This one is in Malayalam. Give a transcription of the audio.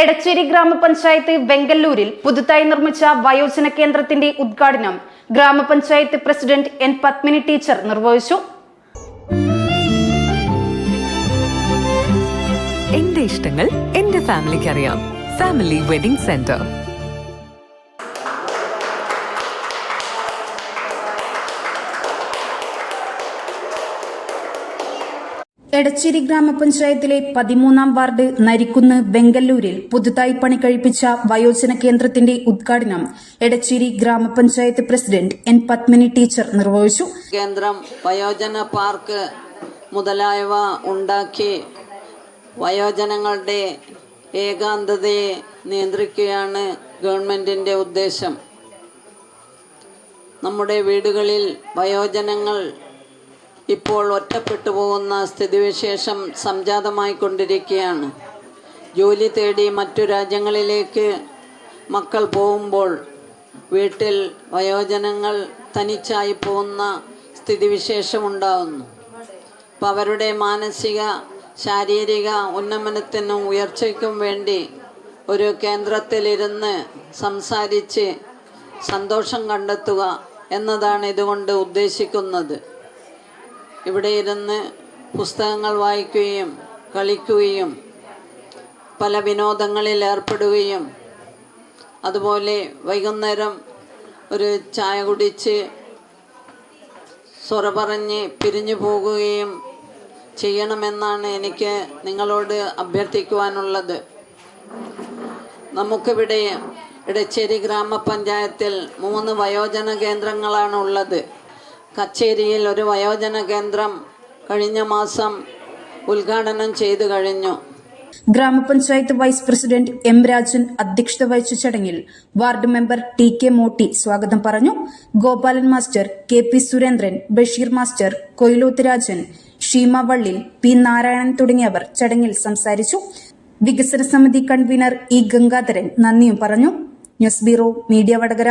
എടച്ചേരി ഗ്രാമപഞ്ചായത്ത് വെങ്കല്ലൂരിൽ പുതുതായി നിർമ്മിച്ച വയോജന കേന്ദ്രത്തിന്റെ ഉദ്ഘാടനം ഗ്രാമപഞ്ചായത്ത് പ്രസിഡന്റ് എൻ പത്മിനി ടീച്ചർ നിർവഹിച്ചു. എന്റെ ഇഷ്ടങ്ങൾ എന്റെ ഫാമിലിക്ക് അറിയാം ഫാമിലി വെഡിംഗ് സെന്റർ. എടച്ചേരി ഗ്രാമപഞ്ചായത്തിലെ പതിമൂന്നാം വാർഡ് നരിക്കുന്ന് വെങ്കല്ലൂരിൽ പുതുതായി പണി കഴിപ്പിച്ച വയോജന കേന്ദ്രത്തിന്റെ ഉദ്ഘാടനം എടച്ചേരി ഗ്രാമപഞ്ചായത്ത് പ്രസിഡന്റ് എൻ പത്മിനി ടീച്ചർ നിർവഹിച്ചു. കേന്ദ്രം വയോജന പാർക്ക് മുതലായവ ഉണ്ടാക്കി വയോജനങ്ങളുടെ ഏകാന്തതയെ നിയന്ത്രിക്കുകയാണ് ഗവൺമെന്റിന്റെ ഉദ്ദേശം. നമ്മുടെ വീടുകളിൽ വയോജനങ്ങൾ ഇപ്പോൾ ഒറ്റപ്പെട്ടു പോകുന്ന സ്ഥിതിവിശേഷം സംജാതമായിക്കൊണ്ടിരിക്കുകയാണ്. ജോലി തേടി മറ്റു രാജ്യങ്ങളിലേക്ക് മക്കൾ പോകുമ്പോൾ വീട്ടിൽ വയോജനങ്ങൾ തനിച്ചായി പോകുന്ന സ്ഥിതിവിശേഷമുണ്ടാകുന്നു. അപ്പം അവരുടെ മാനസിക ശാരീരിക ഉന്നമനത്തിനും ഉയർച്ചയ്ക്കും വേണ്ടി ഒരു കേന്ദ്രത്തിലിരുന്ന് സംസാരിച്ച് സന്തോഷം കണ്ടെത്തുക എന്നതാണ് ഇതുകൊണ്ട് ഉദ്ദേശിക്കുന്നത്. ഇവിടെ ഇരുന്ന് പുസ്തകങ്ങൾ വായിക്കുകയും കളിക്കുകയും പല വിനോദങ്ങളിൽ ഏർപ്പെടുകയും അതുപോലെ വൈകുന്നേരം ഒരു ചായ കുടിച്ച് സൊറ പറഞ്ഞ് പിരിഞ്ഞു പോകുകയും ചെയ്യണമെന്നാണ് എനിക്ക് നിങ്ങളോട് അഭ്യർത്ഥിക്കുവാനുള്ളത്. നമുക്കിവിടെ ഇടച്ചേരി ഗ്രാമപഞ്ചായത്തിൽ മൂന്ന് വയോജന കേന്ദ്രങ്ങളാണ് ഉള്ളത് കച്ചേരിയിൽ ഒരു വയോജന കേന്ദ്രം കഴിഞ്ഞ മാസം ഉദ്ഘാടനം ചെയ്തു കഴിഞ്ഞു. ഗ്രാമപഞ്ചായത്ത് വൈസ് പ്രസിഡന്റ് എം രാജൻ അധ്യക്ഷത വഹിച്ച ചടങ്ങിൽ ward member T K Motti സ്വാഗതം പറഞ്ഞു. Gopalan master K P Surendran Basheer master Koyiloth Rajan Sheema Vallil P Narayanan തുടങ്ങിയവർ ചടങ്ങിൽ സംസാരിച്ചു. വികസന സമിതി കൺവീനർ ഇ ഗംഗാധരൻ നന്ദിയും പറഞ്ഞു. News bureau media Vadakara.